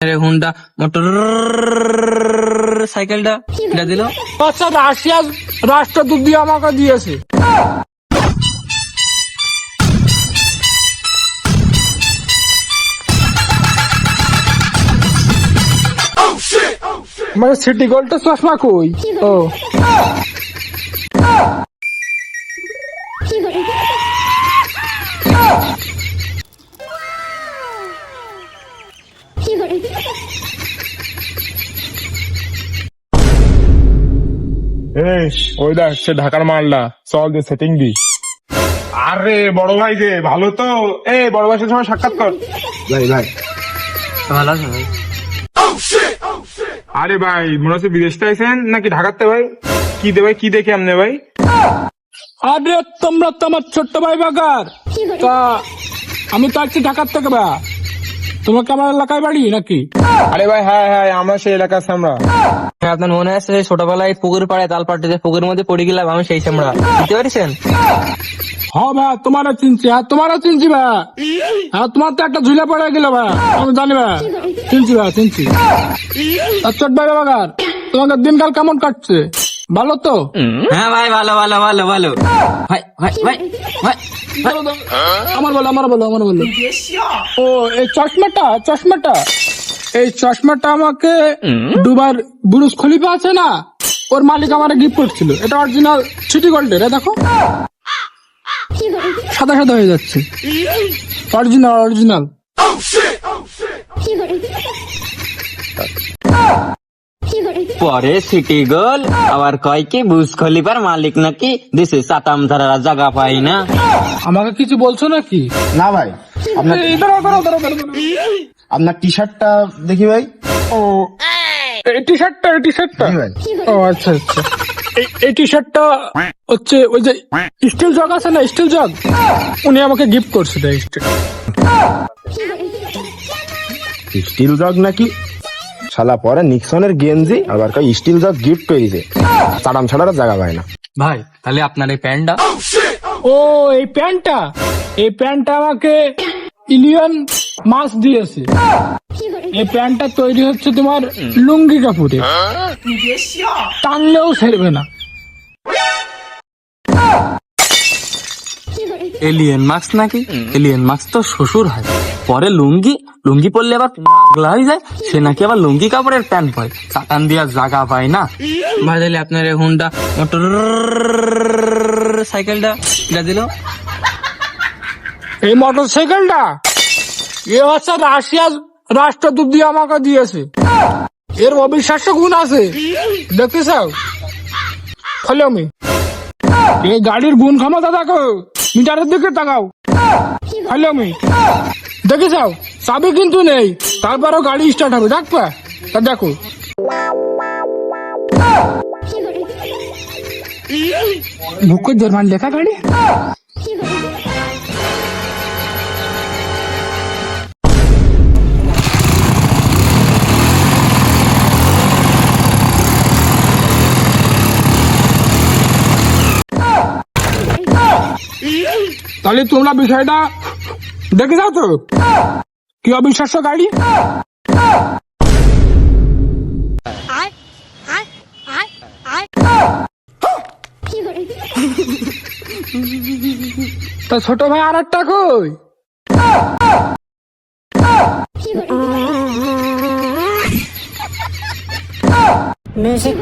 আরে Honda motor সাইকেলটা কিনা দিল আচ্ছা রাশিয়ার রাষ্ট্রদূত দিয়ে আমাকে দিয়েছে মানে সিটি গোল্ডটা চশমা কই? ও। এই ওই দেখ সে ঢাকার মালটা। চল যে সেটিং দি আরে বড় ভাই যে ভালো তো? এই বড় ভাইয়ের সময় সাক্ষাৎ কর। ভাই ভাই। ভালো আছে ভাই? আরে ভাই মনে হচ্ছে বিদেশটা আইছেন নাকি ঢাকাতে ভাই? কি দে ভাই কি দেখে আমনে ভাই? আরে তোমরা তো আমার ছোট্ট ভাই বাগার। তা আমি তো আসছি ঢাকার থেকে বা তোমার কি আমার এলাকায় বাড়ি নাকি? আরে ভাই হ্যাঁ হ্যাঁ আমরা সেই এলাকার আমরা হ্যাঁ, আপনার মনে আছে ছোটবেলায় পুকুর পাড়ে তাল পাড়তে পুকুরের মধ্যে পড়ে গেলাম আমি সেই সামরা বুঝতে পারছেন? হ্যাঁ ভাই তোমারও চিনছি হ্যাঁ তোমারও চিনছি ভাই। হ্যাঁ তোমার তো একটা ঝুলে পড়ে গেল ভাই আমি জানি ভাই। চিনছি ভাই চিনছি। আর ছোট ভাই বাগার তোমাকে দিনকাল কেমন কাটছে? ভালো তো? হ্যাঁ ভাই ভালো ভালো ভালো ভালো। ভাই ভাই ভাই ভাই। আমার বলো আমার বলো আমার বলো। ও এই চশমাটা চশমাটা। এই চশমাটা আমাকে দুবার বুরুজ খলিফা আছে না ওর মালিক আমার গিফট করছিল। এটা অরিজিনাল সিটি গোল্ডের দেখো। সাদা সাদা হয়ে যাচ্ছে। অরিজিনাল অরিজিনাল পরে সিটি গোল আবার কয় কি বুজ খলিফার মালিক নাকি? দিছে সাতাম ধারা জায়গা পাই না। আমাকে কিছু বলছো নাকি? না ভাই আপনার টি শার্টটা দেখি ভাই। ও এই টি শার্টটা এই টি শার্টটা ভাই। ও আচ্ছা আচ্ছা। এই- টি শার্টটা হচ্ছে ওই যে স্টিল জগ আছে না স্টিল জগ উনি আমাকে গিফট করছিল স্টিল জগ নাকি? শালা পরে নিক্সনের গেঞ্জি আবার কয় স্টিল জগ গিফট করেছে চাটাম ছাড়ার জায়গা পায় না। ভাই তাহলে আপনার এই প্যান্টটা? ও এই প্যান্টটা? এই প্যান্টটা আমাকে ইলিয়ন মাস দিয়েছে। এই প্যান্টটা তৈরি হচ্ছে তোমার লুঙ্গি কাপড়ে। টানলেও ছেড়বে না। এলিয়েন মাস্ক নাকি? এলিয়েন মাস্ক তো শ্বশুর হয়। পরে লুঙ্গি লুঙ্গি পরলে আবার পাগলা হয়ে যায়। সে নাকি আবার লুঙ্গি কাপড়ের প্যান্ট পরে। চাটান দিয়া জাগা পায় না। ভাই তাহলে আপনার হুন্ডা মোটর সাইকেলটা কিনা দিল? এই মোটর সাইকেলটা? এ হচ্ছে রাশিয়ার রাষ্ট্রদূত দিয়ে আমাকে দিয়েছে। এর অবিশ্বাস্য গুণ আছে। দেখতে চাও? ফলে আমি। এই গাড়ির গুণ ক্ষমতা দেখো। মিটারের দিকে তাকাও। হ্যালো, আমি। দেখে যাও চাবি কিন্তু নেই। তারপরও গাড়ি স্টার্ট হবে দেখবা তা দেখো। বুকের জার্মান লেখা গাড়ি। তাহলে তোমরা বিষয়টা দেখে যাও তো। কি অবিশ্বাস্য গাড়ি? তা ছোট ভাই আর একটা কই? Music.